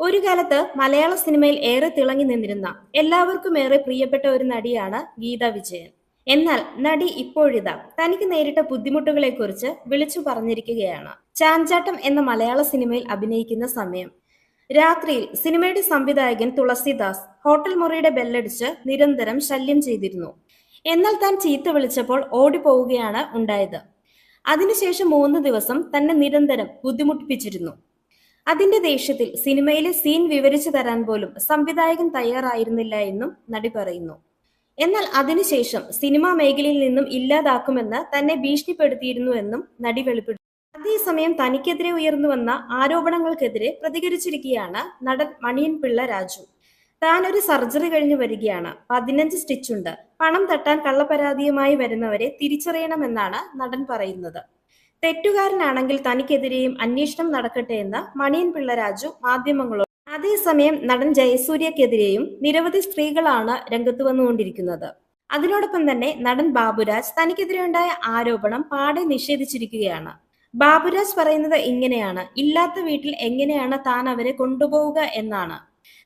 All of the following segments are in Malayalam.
ഒരു കാലത്ത് മലയാള സിനിമയിൽ ഏറെ തിളങ്ങി നിന്നിരുന്ന എല്ലാവർക്കും ഏറെ പ്രിയപ്പെട്ട ഒരു നടിയാണ് ഗീത വിജയൻ. എന്നാൽ നടി ഇപ്പോഴിതാ തനിക്ക് നേരിട്ട ബുദ്ധിമുട്ടുകളെക്കുറിച്ച് വിളിച്ചു പറഞ്ഞിരിക്കുകയാണ്. ചാഞ്ചാട്ടം എന്ന മലയാള സിനിമയിൽ അഭിനയിക്കുന്ന സമയം. രാത്രിയിൽ സിനിമയുടെ സംവിധായകൻ തുളസിദാസ് ഹോട്ടൽ മുറിയുടെ ബെല്ലടിച്ച് നിരന്തരം ശല്യം ചെയ്തിരുന്നു. എന്നാൽ താൻ ചീത്ത വിളിച്ചപ്പോൾ ഓടിപ്പോവുകയാണ് ഉണ്ടായത്. അതിനുശേഷം മൂന്ന് ദിവസം തന്നെ നിരന്തരം ബുദ്ധിമുട്ടിപ്പിച്ചിരുന്നു. അതിന്റെ ദേഷ്യത്തിൽ സിനിമയിലെ സീൻ വിവരിച്ചു തരാൻ പോലും സംവിധായകൻ തയ്യാറായിരുന്നില്ല എന്നും നടി പറയുന്നു. എന്നാൽ അതിനുശേഷം സിനിമാ മേഖലയിൽ നിന്നും ഇല്ലാതാക്കുമെന്ന് തന്നെ ഭീഷണിപ്പെടുത്തിയിരുന്നു എന്നും നടി വെളിപ്പെടുത്തി. അതേസമയം തനിക്കെതിരെ ഉയർന്നു വന്ന ആരോപണങ്ങൾക്കെതിരെ പ്രതികരിച്ചിരിക്കുകയാണ് നടൻ മണിയൻ പിള്ള രാജു. താൻ ഒരു സർജറി കഴിഞ്ഞു വരികയാണ്. പതിനഞ്ച് സ്റ്റിച്ചുണ്ട് പണം തട്ടാൻ കള്ളപ്പരാതിയുമായി വരുന്നവരെ തിരിച്ചറിയണമെന്നാണ് നടൻ പറയുന്നത്. തെറ്റുകാരനാണെങ്കിൽ തനിക്കെതിരെയും അന്വേഷണം നടക്കട്ടെ എന്ന് മണിയൻ പിള്ള രാജു മാധ്യമങ്ങളോട് അതേസമയം നടൻ ജയസൂര്യക്കെതിരെയും നിരവധി സ്ത്രീകളാണ് രംഗത്ത് വന്നുകൊണ്ടിരിക്കുന്നത്. അതിനോടൊപ്പം തന്നെ നടൻ ബാബുരാജ് തനിക്കെതിരെ ഉണ്ടായ ആരോപണം പാടെ നിഷേധിച്ചിരിക്കുകയാണ്. ബാബുരാജ് പറയുന്നത് ഇങ്ങനെയാണ് ഇല്ലാത്ത വീട്ടിൽ എങ്ങനെയാണ് താൻ അവരെ കൊണ്ടുപോവുക എന്നാണ്.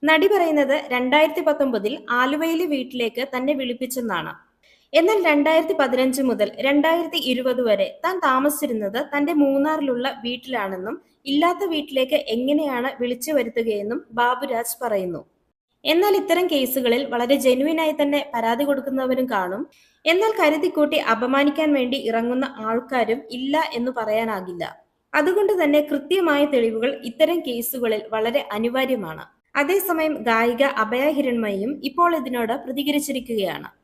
നടി പറയുന്നത് രണ്ടായിരത്തി പത്തൊമ്പതിൽ ആലുവയിലെ വീട്ടിലേക്ക് തന്നെ വിളിപ്പിച്ചെന്നാണ്. എന്നാൽ രണ്ടായിരത്തി പതിനഞ്ച് മുതൽ രണ്ടായിരത്തി ഇരുപത് വരെ താൻ താമസിച്ചിരുന്നത് തന്റെ മൂന്നാറിലുള്ള വീട്ടിലാണെന്നും ഇല്ലാത്ത വീട്ടിലേക്ക് എങ്ങനെയാണ് വിളിച്ചു വരുത്തുകയെന്നും ബാബുരാജ് പറയുന്നു. എന്നാൽ ഇത്തരം കേസുകളിൽ വളരെ ജെനുവിനായി തന്നെ പരാതി കൊടുക്കുന്നവരും കാണും. എന്നാൽ കരുതിക്കൂട്ടി അപമാനിക്കാൻ വേണ്ടി ഇറങ്ങുന്ന ആൾക്കാരും ഇല്ല എന്ന് പറയാനാകില്ല. അതുകൊണ്ട് തന്നെ കൃത്യമായ തെളിവുകൾ ഇത്തരം കേസുകളിൽ വളരെ അനിവാര്യമാണ്. അതേസമയം ഗായിക അഭയ ഹിരൺമയും ഇപ്പോൾ ഇതിനോട് പ്രതികരിച്ചിരിക്കുകയാണ്.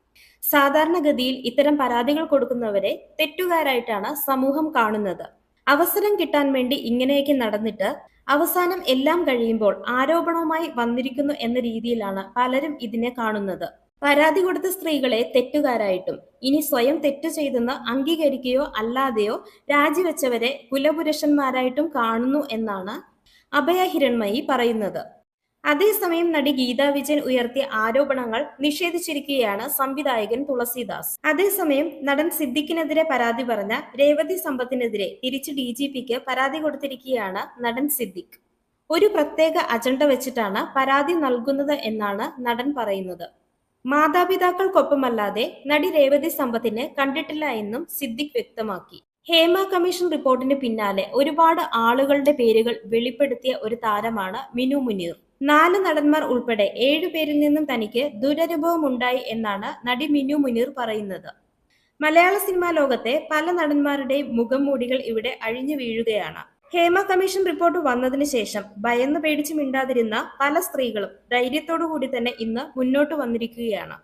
സാധാരണഗതിയിൽ ഇത്തരം പരാതികൾ കൊടുക്കുന്നവരെ തെറ്റുകാരായിട്ടാണ് സമൂഹം കാണുന്നത്. അവസരം കിട്ടാൻ വേണ്ടി ഇങ്ങനെയൊക്കെ നടന്നിട്ട് അവസാനം എല്ലാം കഴിയുമ്പോൾ ആരോപണവുമായി വന്നിരിക്കുന്നു എന്ന രീതിയിലാണ് പലരും ഇതിനെ കാണുന്നത്. പരാതി കൊടുത്ത സ്ത്രീകളെ തെറ്റുകാരായിട്ടും ഇനി സ്വയം തെറ്റ് ചെയ്തെന്ന് അംഗീകരിക്കുകയോ അല്ലാതെയോ രാജിവെച്ചവരെ കുലപുരുഷന്മാരായിട്ടും കാണുന്നു എന്നാണ് അഭയ ഹിരൺമയി പറയുന്നത്. അതേസമയം നടി ഗീതാ വിജയൻ ഉയർത്തിയ ആരോപണങ്ങൾ നിഷേധിച്ചിരിക്കുകയാണ് സംവിധായകൻ തുളസിദാസ്. അതേസമയം നടൻ സിദ്ദിഖിനെതിരെ പരാതി പറഞ്ഞ രേവതി സമ്പത്തിനെതിരെ തിരിച്ച് ഡി ജി പിക്ക് പരാതി കൊടുത്തിരിക്കുകയാണ് നടൻ സിദ്ദിഖ്. ഒരു പ്രത്യേക അജണ്ട വെച്ചിട്ടാണ് പരാതി നൽകുന്നത് എന്നാണ് നടൻ പറയുന്നത്. മാതാപിതാക്കൾക്കൊപ്പമല്ലാതെ നടി രേവതി സമ്പത്തിനെ കണ്ടിട്ടില്ല എന്നും സിദ്ദിഖ് വ്യക്തമാക്കി. ഹേമ കമ്മീഷൻ റിപ്പോർട്ടിന് പിന്നാലെ ഒരുപാട് ആളുകളുടെ പേരുകൾ വെളിപ്പെടുത്തിയ ഒരു താരമാണ് മിനു മുനീർ. നാല് നടന്മാർ ഉൾപ്പെടെ ഏഴു പേരിൽ നിന്നും തനിക്ക് ദുരനുഭവം ഉണ്ടായി എന്നാണ് നടി മിനു മുനീർ പറയുന്നത്. മലയാള സിനിമാ ലോകത്തെ പല നടന്മാരുടെയും മുഖം മൂടികൾ ഇവിടെ അഴിഞ്ഞു വീഴുകയാണ്. ഹേമ കമ്മീഷൻ റിപ്പോർട്ട് വന്നതിന് ശേഷം ഭയന്ന് പേടിച്ച് മിണ്ടാതിരുന്ന പല സ്ത്രീകളും ധൈര്യത്തോടു കൂടി തന്നെ ഇന്ന് മുന്നോട്ട് വന്നിരിക്കുകയാണ്.